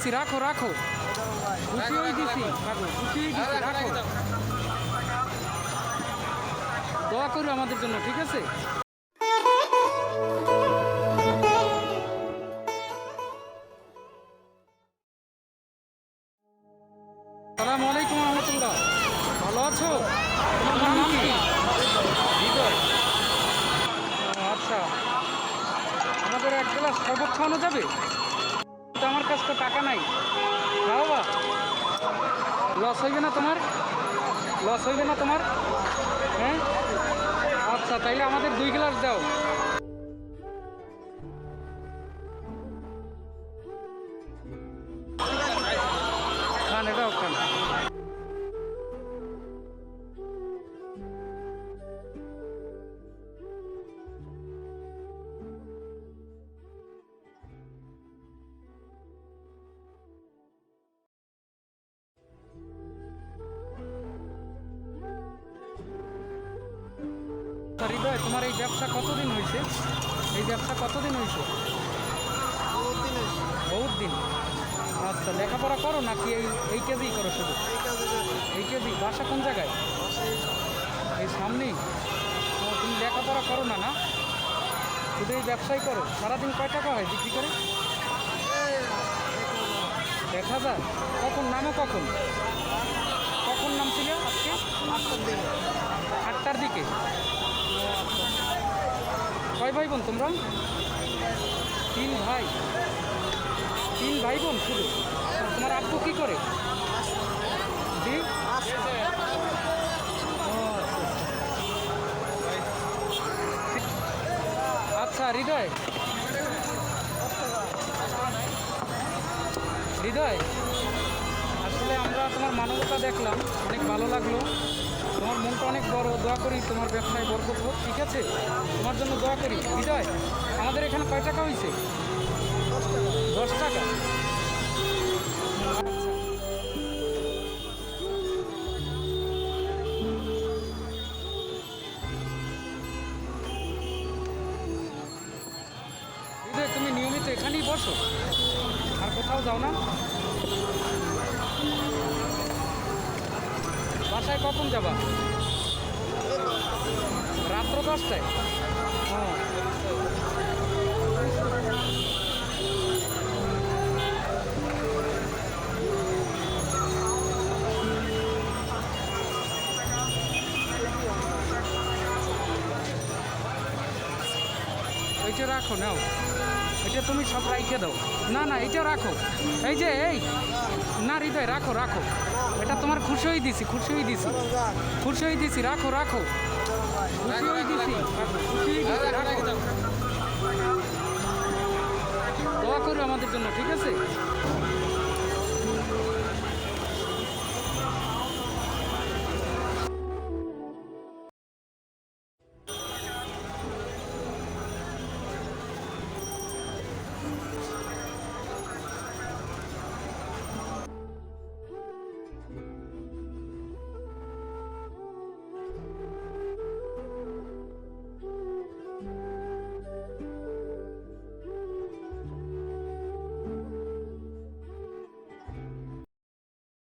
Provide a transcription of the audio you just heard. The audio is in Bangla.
দিছি, রাখো রাখো। দোয়া করো আমাদের জন্য, ঠিক আছে? ভালো আছো? আচ্ছা। আমাদের এক গ্লাস শরবত খাওয়ানো যাবে? তো আমার কাছে তো টাকা নাই। বাবা। লস হইবে না তোমার? লস হইবে না তোমার? হ্যাঁ? আচ্ছা তাইলে আমাদের দুই গ্লাস দাও। হৃদয়, তোমার এই ব্যবসা কতদিন হয়েছে? এই ব্যবসা কতদিন হয়েছে? বহুত দিন আচ্ছা লেখাপড়া করো নাকি এই এই কেজিই করো শুধু? এই কেজি, বাসা কোন জায়গায়? এই সামনেই? তুমি লেখাপড়া করো না না? শুধু এই ব্যবসাই করো? সারাদিন কয় টাকা হয় বিক্রি করে? এক হাজার? কখন নামো কখন? কখন নাম ছিল আজকে আটটার দিকে। কয় ভাই বোন তোমরা? তিন ভাই। তিন ভাই বোন শুধু? তোমার আব্বু কি করে। আচ্ছা হৃদয়। হৃদয়, আসলে আমরা তোমার মানবতা দেখলাম, অনেক ভালো লাগল। তোমার মনটা অনেক বড়, দোয়া করি তোমার ব্যবসায় বরকত হোক, ঠিক আছে? তোমার জন্য দোয়া করি। হৃদয় আমাদের এখানে কয় টাকা হয়েছে দশ টাকা। তুমি নিয়মিত এখানেই বসো। আর কোথাও যাও না। বাসায় কখন যাবা? রাত্র দশটায়? এইটা রাখো নাও। এটা তুমি সব রাইখে দাও। না না, এটা রাখো। এই যে, এই, না, হৃদয়, রাখো রাখো। এটা তোমার খুশি হয়ে দিছি খুশি হয়ে দিছি। খুশি হয়ে দিছি, রাখো রাখো। খুশি হয়ে দিছি দোয়া করো আমাদের জন্য, ঠিক আছে?